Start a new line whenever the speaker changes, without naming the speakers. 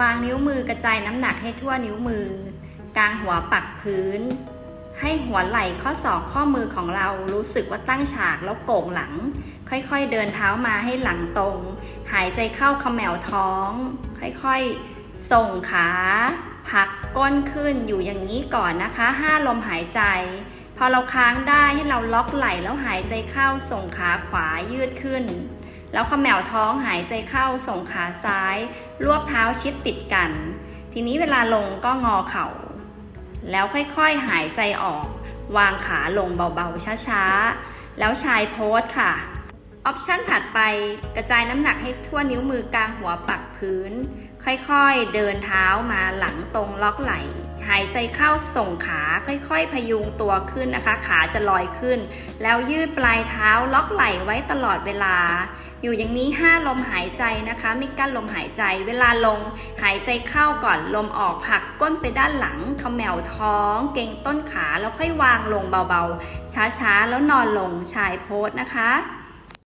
วางนิ้วมือกระจายน้ำหนักให้ทั่วนิ้วมือ กลางหัวปักพื้น ให้หัวไหล่ข้อศอกข้อมือของเรารู้สึกว่าตั้งฉากแล้วโก่งหลัง ค่อยๆเดินเท้ามาให้หลังตรง หายใจเข้าขมวท้อง ค่อยๆ ส่งขาพักก้นขึ้นอยู่อย่างนี้ก่อนนะคะห้าลมหายใจ พอเราค้างได้ให้เราล็อกไหล่แล้วหายใจเข้าส่งขาขวายืดขึ้น แล้วขมวท้องหายใจเข้าส่งขาซ้าย รวบเท้าชิดติดกัน ทีนี้เวลาลงก็งอเข่า แล้วค่อยๆหายใจออก วางขาลงเบาๆช้าๆ แล้วชายโพสค่ะ ออปชันถัดไปกระจายน้ำหนักให้ทั่วนิ้วมือกลางหัวปักพื้น ค่อยๆเดินเท้ามาหลังตรงล็อกไหล่ หายใจเข้าส่งขาค่อยๆ พยุงตัวขึ้นนะคะ ขาจะลอยขึ้น แล้วยืดปลายเท้าล็อกไหล่ไว้ตลอดเวลา อยู่อย่างนี้ 5 ลมหายใจนะคะ ไม่กั้นลมหายใจ เวลาลงหายใจเข้าก่อนลมออกผลักก้นไปด้านหลังเขมวท้อง เกรงต้นขาแล้วค่อยวางลงเบาๆ ช้าๆ แล้วนอนลงชายโพสนะคะ